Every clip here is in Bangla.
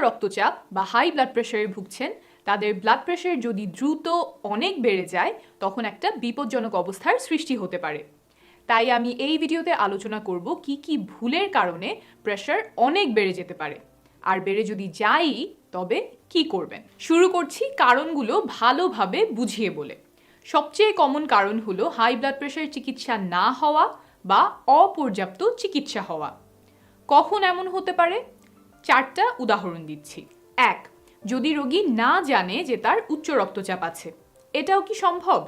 রক্তচাপ বা হাই ব্লাড প্রেশারে ভুগছেন, তাদের ব্লাড প্রেশার যদি দ্রুত অনেক বেড়ে যায়, তখন একটা বিপজ্জনক অবস্থার সৃষ্টি হতে পারে। তাই আমি এই ভিডিওতে আলোচনা করব কি কি ভুলের কারণে প্রেশার অনেক বেড়ে যেতে পারে। আর বেড়ে যদি যাই তবে কি করবেন? শুরু করছি কারণগুলো ভালোভাবে বুঝিয়ে বলে। সবচেয়ে কমন কারণ হলো হাই ব্লাড প্রেশার চিকিৎসা না হওয়া বা অপর্যাপ্ত চিকিৎসা হওয়া। কখন এমন হতে পারে? চারটা উদাহরণ দিচ্ছি। এক, যদি রোগী না জানে যে তার উচ্চ রক্তচাপ আছে, এটাও কি সম্ভব?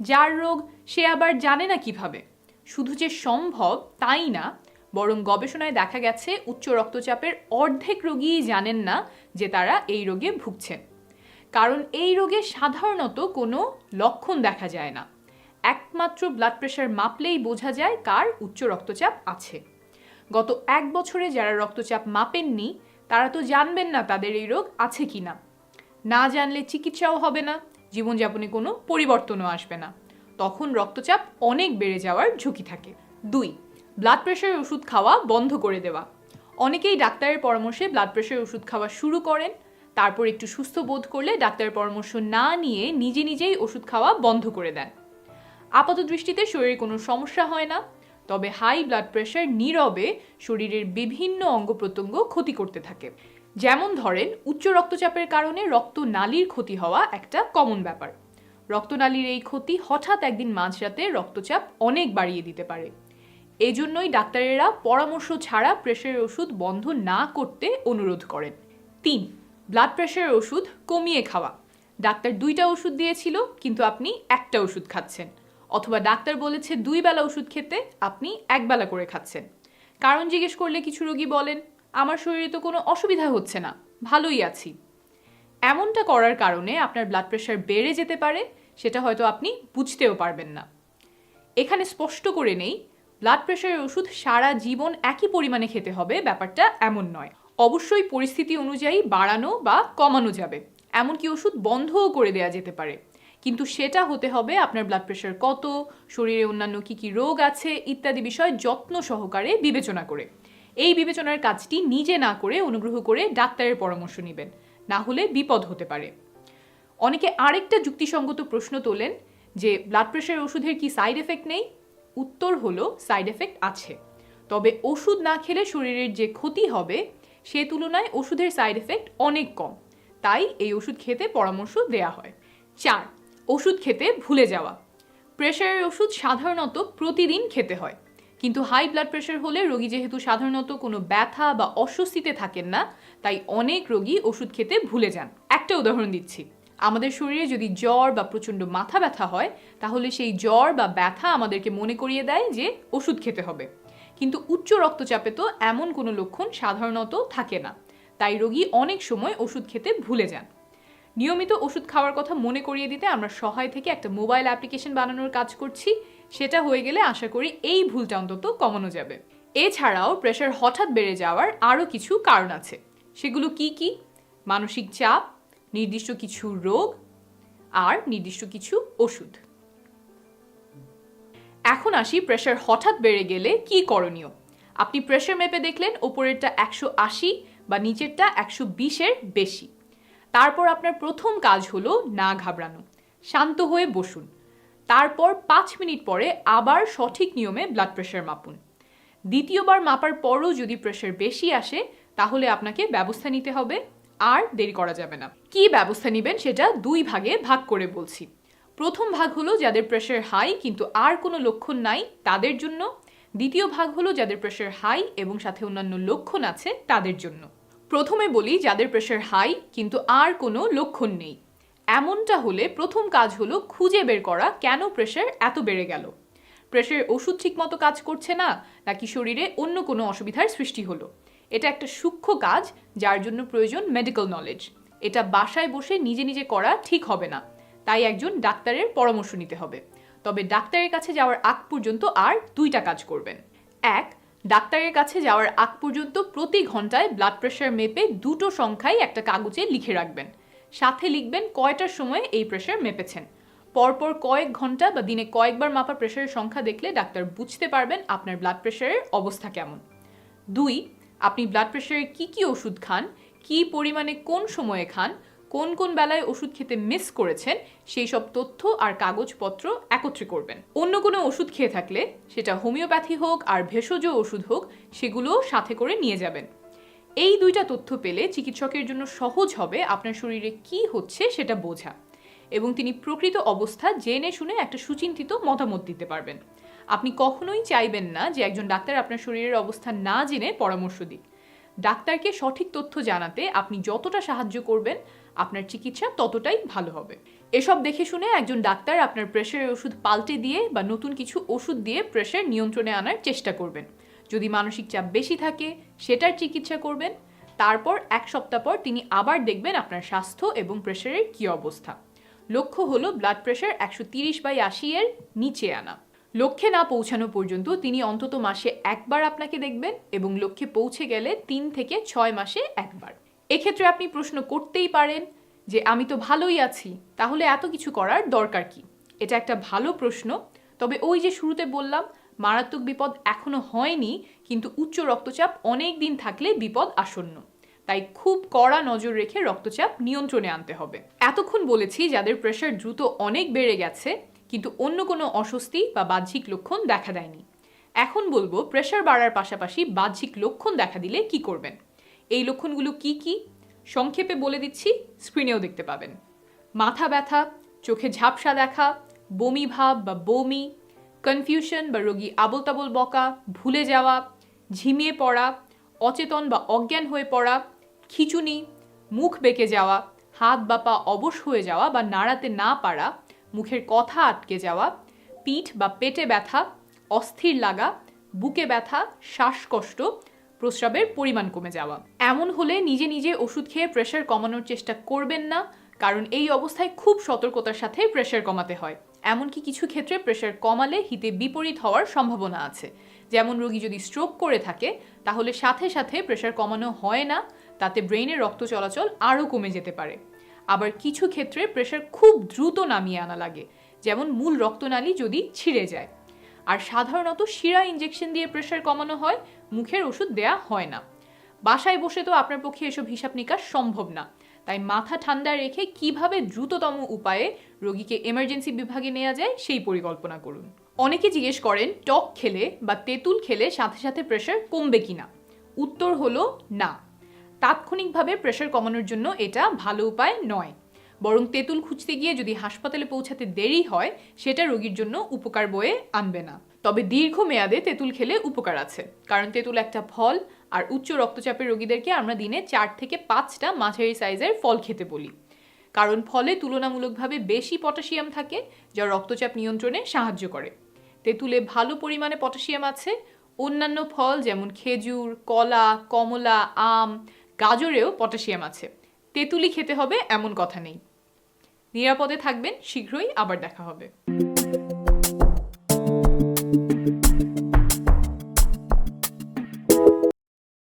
যার রোগ সে আবার জানে না কীভাবে? শুধু যে সম্ভব তাই না, বরং গবেষণায় দেখা গেছে উচ্চ রক্তচাপের অর্ধেক রোগীই জানেন না যে তারা এই রোগে ভুগছেন। কারণ এই রোগে সাধারণত কোনো লক্ষণ দেখা যায় না। একমাত্র ব্লাড প্রেশার মাপলেই বোঝা যায় কার উচ্চ রক্তচাপ আছে। গত এক বছরে যারা রক্তচাপ মাপেননি, তারা তো জানবেন না তাদের এই রোগ আছে কি না। না জানলে চিকিৎসাও হবে না, জীবনযাপনে কোনো পরিবর্তনও আসবে না। তখন রক্তচাপ অনেক বেড়ে যাওয়ার ঝুঁকি থাকে। দুই ব্লাড প্রেশারের ওষুধ খাওয়া বন্ধ করে দেওয়া। অনেকেই ডাক্তারের পরামর্শে ব্লাড প্রেশারের ওষুধ খাওয়া শুরু করেন, তারপর একটু সুস্থ বোধ করলে ডাক্তারের পরামর্শ না নিয়ে নিজে নিজেই ওষুধ খাওয়া বন্ধ করে দেন। আপাত দৃষ্টিতে শরীরে কোনো সমস্যা হয় না। তবে হাই ব্লাড প্রেশার নীরবে শরীরের বিভিন্ন অঙ্গ প্রত্যঙ্গ ক্ষতি করতে থাকে। যেমন ধরেন, উচ্চ রক্তচাপের কারণে রক্ত নালীর ক্ষতি হওয়া একটা কমন ব্যাপার। রক্তনালীর এই ক্ষতি হঠাৎ একদিন মাঝরাতে রক্তচাপ অনেক বাড়িয়ে দিতে পারে। এজন্যই ডাক্তারেরা পরামর্শ ছাড়া প্রেশারের ওষুধ বন্ধ না করতে অনুরোধ করেন। তিন, ব্লাড প্রেশারের ওষুধ কমিয়ে খাওয়া। ডাক্তার দুইটা ওষুধ দিয়েছিল, কিন্তু আপনি একটা ওষুধ খাচ্ছেন। অথবা ডাক্তার বলেছে দুই বেলা ওষুধ খেতে আপনি এক বেলা করে খাচ্ছেন। কারণ জিজ্ঞেস করলে কিছু রোগী বলেন, আমার শরীরে তো কোনো অসুবিধা হচ্ছে না, ভালোই আছি। এমনটা করার কারণে আপনার ব্লাড প্রেশার বেড়ে যেতে পারে, সেটা হয়তো আপনি বুঝতেও পারবেন না। এখানে স্পষ্ট করে নেই ব্লাড প্রেশারের ওষুধ সারা জীবন একই পরিমাণে খেতে হবে, ব্যাপারটা এমন নয়। অবশ্যই পরিস্থিতি অনুযায়ী বাড়ানো বা কমানো যাবে। এমনকি ওষুধ বন্ধও করে দেওয়া যেতে পারে। কিন্তু সেটা হতে হবে আপনার ব্লাড প্রেশার কত, শরীরে অন্যান্য কি কি রোগ আছে ইত্যাদি বিষয় যত্ন সহকারে বিবেচনা করে। এই বিবেচনার কাজটি নিজে না করে অনুগ্রহ করে ডাক্তারের পরামর্শ নেবেন, না হলে বিপদ হতে পারে। অনেকে আরেকটা যুক্তিসঙ্গত প্রশ্ন তোলেন যে ব্লাড প্রেশার ওষুধের কি সাইড এফেক্ট নেই? উত্তর হলো সাইড এফেক্ট আছে। তবে ওষুধ না খেলে শরীরের যে ক্ষতি হবে, সে তুলনায় ওষুধের সাইড এফেক্ট অনেক কম। তাই এই ওষুধ খেতে পরামর্শ দেয়া হয়। চার ওষুধ খেতে ভুলে যাওয়া। প্রেশারের ওষুধ সাধারণত প্রতিদিন খেতে হয়। কিন্তু হাই ব্লাড প্রেশার হলে রোগী যেহেতু সাধারণত কোনো ব্যথা বা অস্বস্তিতে থাকেন না, তাই অনেক রোগী ওষুধ খেতে ভুলে যান। একটা উদাহরণ দিচ্ছি। আমাদের শরীরে যদি জ্বর বা প্রচণ্ড মাথা ব্যথা হয়, তাহলে সেই জ্বর বা ব্যথা আমাদেরকে মনে করিয়ে দেয় যে ওষুধ খেতে হবে। কিন্তু উচ্চ রক্তচাপে তো এমন কোনো লক্ষণ সাধারণত থাকে না। তাই রোগী অনেক সময় ওষুধ খেতে ভুলে যান। নিয়মিত ওষুধ খাওয়ার কথা মনে করিয়ে দিতে আমরা সহায় থেকে একটা মোবাইল অ্যাপ্লিকেশন বানানোর কাজ করছি। সেটা হয়ে গেলে আশা করি এই ভুলটা অন্তত কমানো যাবে। এছাড়াও প্রেশার হঠাৎ বেড়ে যাওয়ার আরও কিছু কারণ আছে। সেগুলো কি কি? মানসিক চাপ, নির্দিষ্ট কিছু রোগ আর নির্দিষ্ট কিছু ওষুধ। এখন আসি প্রেশার হঠাৎ বেড়ে গেলে কি করণীয়? আপনি প্রেশার মেপে দেখলেন ওপরেরটা একশো আশি বা নিচেরটা একশো বিশের বেশি। তারপর আপনার প্রথম কাজ হলো না ঘাবড়ানো। শান্ত হয়ে বসুন। তারপর পাঁচ মিনিট পরে আবার সঠিক নিয়মে ব্লাড প্রেশার মাপুন। দ্বিতীয়বার মাপার পরও যদি প্রেশার বেশি আসে, তাহলে আপনাকে ব্যবস্থা নিতে হবে। আর দেরি করা যাবে না। কি ব্যবস্থা নেবেন সেটা দুই ভাগে ভাগ করে বলছি। প্রথম ভাগ হলো যাদের প্রেশার হাই কিন্তু আর কোনো লক্ষণ নাই, তাদের জন্য। দ্বিতীয় ভাগ হলো যাদের প্রেশার হাই এবং সাথে অন্যান্য লক্ষণ আছে, তাদের জন্য। প্রথমে বলি যাদের প্রেশার হাই কিন্তু আর কোনো লক্ষণ নেই। এমনটা হলে প্রথম কাজ হলো খুঁজে বের করা কেন প্রেশার এত বেড়ে গেল। প্রেশারের ওষুধ ঠিকমতো কাজ করছে না, নাকি শরীরে অন্য কোনো অসুবিধার সৃষ্টি হলো? এটা একটা সূক্ষ্ম কাজ, যার জন্য প্রয়োজন মেডিকেল নলেজ এটা বাসায় বসে নিজে নিজে করা ঠিক হবে না। তাই একজন ডাক্তারের পরামর্শ নিতে হবে। তবে ডাক্তারের কাছে যাওয়ার আগ পর্যন্ত আর দুইটা কাজ করবেন। এক ডাক্তারের কাছে যাওয়ার আগ পর্যন্ত প্রতি ঘন্টায় ব্লাড প্রেশার মেপে দুটো সংখ্যাই একটা কাগজে লিখে রাখবেন। সাথে লিখবেন কয়টার সময় এই প্রেশার মেপেছেন। পরপর কয়েক ঘণ্টা বা দিনে কয়েকবার মাপা প্রেশারের সংখ্যা দেখলে ডাক্তার বুঝতে পারবেন আপনার ব্লাড প্রেশারের অবস্থা কেমন। দুই, আপনি ব্লাড প্রেশারের কি কি ওষুধ খান, কি পরিমাণে কোন সময়ে খান কোন কোন বেলায় ওষুধ খেতে মিস করেছেন, সেই সব তথ্য আর কাগজপত্র একত্রে করবেন। অন্য কোনো ওষুধ খেয়ে থাকলে সেটা হোমিওপ্যাথি হোক আর ভেষজ ওষুধ হোক, সেগুলোও সাথে করে নিয়ে যাবেন। এই দুইটা তথ্য পেলে চিকিৎসকের জন্য সহজ হবে আপনার শরীরে কি হচ্ছে সেটা বোঝা এবং তিনি প্রকৃত অবস্থা জেনে শুনে একটা সুচিন্তিত মতামত দিতে পারবেন। আপনি কখনোই চাইবেন না যে একজন ডাক্তার আপনার শরীরের অবস্থা না জেনে পরামর্শ দিক। ডাক্তারকে সঠিক তথ্য জানাতে আপনি যতটা সাহায্য করবেন, আপনার চিকিৎসা ততটাই ভালো হবে। এসব দেখে শুনে একজন ডাক্তার আপনার প্রেশারের ওষুধ পাল্টে দিয়ে বা নতুন কিছু ওষুধ দিয়ে প্রেশার নিয়ন্ত্রণে আনার চেষ্টা করবেন। যদি মানসিক চাপ বেশি থাকে, সেটার চিকিৎসা করবেন। তারপর এক সপ্তাহ পর তিনি আবার দেখবেন আপনার স্বাস্থ্য এবং প্রেশারের কী অবস্থা। লক্ষ্য হলো ব্লাড প্রেশার একশো তিরিশ বাই আশি এর নিচে আনা। লক্ষ্যে না পৌঁছানো পর্যন্ত তিনি অন্তত মাসে একবার আপনাকে দেখবেন এবং লক্ষ্যে পৌঁছে গেলে তিন থেকে ছয় মাসে একবার। এক্ষেত্রে আপনি প্রশ্ন করতেই পারেন যে, আমি তো ভালোই আছি, তাহলে এত কিছু করার দরকার কি? এটা একটা ভালো প্রশ্ন। তবে ওই যে শুরুতে বললাম, মারাত্মক বিপদ এখনও হয়নি, কিন্তু উচ্চ রক্তচাপ অনেক দিন থাকলে বিপদ আসন্ন। তাই খুব কড়া নজর রেখে রক্তচাপ নিয়ন্ত্রণে আনতে হবে। এতক্ষণ বলেছি, যাদের প্রেশার দ্রুত অনেক বেড়ে গেছে কিন্তু অন্য কোনো অস্বস্তি বা বাহ্যিক লক্ষণ দেখা দেয়নি। এখন বলব প্রেশার বাড়ার পাশাপাশি বাহ্যিক লক্ষণ দেখা দিলে কি করবেন? এই লক্ষণগুলো কি কি? সংক্ষেপে বলে দিচ্ছি স্ক্রিনেও দেখতে পাবেন। মাথা ব্যথা, চোখে ঝাপসা দেখা, বমি ভাব বা বমি কনফিউশন বা রোগী আবল তাবল বকা, ভুলে যাওয়া, ঝিমিয়ে পড়া, অচেতন বা অজ্ঞান হয়ে পড়া, খিচুনি, মুখ বেঁকে যাওয়া, হাত বা পা অবশ হয়ে যাওয়া বা নাড়াতে না পারা মুখের কথা আটকে যাওয়া, পিঠ বা পেটে ব্যথা, অস্থির লাগা, বুকে ব্যথা, শ্বাসকষ্ট, প্রস্রাবের পরিমাণ কমে যাওয়া। এমন হলে নিজে নিজে ওষুধ খেয়ে প্রেশার কমানোর চেষ্টা করবেন না, কারণ এই অবস্থায় খুব সতর্কতার সাথে প্রেশার কমাতে হয়। এমনকি কিছু ক্ষেত্রে প্রেশার কমালে হিতে বিপরীত হওয়ার সম্ভাবনা আছে। যেমন রোগী যদি স্ট্রোক করে থাকে, তাহলে সাথে সাথে প্রেশার কমানো হয় না, তাতে ব্রেইনের রক্ত চলাচল আরও কমে যেতে পারে। আবার কিছু ক্ষেত্রে প্রেশার খুব দ্রুত নামিয়ে আনা লাগে, যেমন মূল রক্তনালী যদি ছিঁড়ে যায়। আর সাধারণত শিরা ইঞ্জেকশন দিয়ে প্রেশার কমানো হয়, মুখের ওষুধ দেয়া হয় না। বাসায় বসে তো আপনার পক্ষে এসব হিসাব নিকাশ সম্ভব না। তাই মাথা ঠান্ডা রেখে কীভাবে দ্রুততম উপায়ে রোগীকে এমার্জেন্সি বিভাগে নেওয়া যায়, সেই পরিকল্পনা করুন। অনেকে জিজ্ঞেস করেন, টক খেলে বা তেঁতুল খেলে সাথে সাথে প্রেশার কমবে কিনা? উত্তর হলো না। তাৎক্ষণিকভাবে প্রেশার কমানোর জন্য এটা ভালো উপায় নয়। বরং তেঁতুল খুঁজতে গিয়ে যদি হাসপাতালে পৌঁছাতে দেরি হয়, সেটা রোগীর জন্য উপকার বয়ে আনবে না। তবে দীর্ঘ মেয়াদে তেঁতুল খেলে উপকার আছে। কারণ তেঁতুল একটা ফল, আর উচ্চ রক্তচাপের রোগীদেরকে আমরা দিনে চার থেকে পাঁচটা মাঝারি সাইজের ফল খেতে বলি। কারণ ফলে তুলনামূলকভাবে বেশি পটাশিয়াম থাকে, যা রক্তচাপ নিয়ন্ত্রণে সাহায্য করে। তেঁতুলে ভালো পরিমাণে পটাশিয়াম আছে। অন্যান্য ফল যেমন খেজুর, কলা, কমলা, আম গাজরেও পটাশিয়াম আছে। তেঁতুলি খেতে হবে এমন কথা নেই। নিরাপদে থাকবেন, শীঘ্রই আবার দেখা হবে।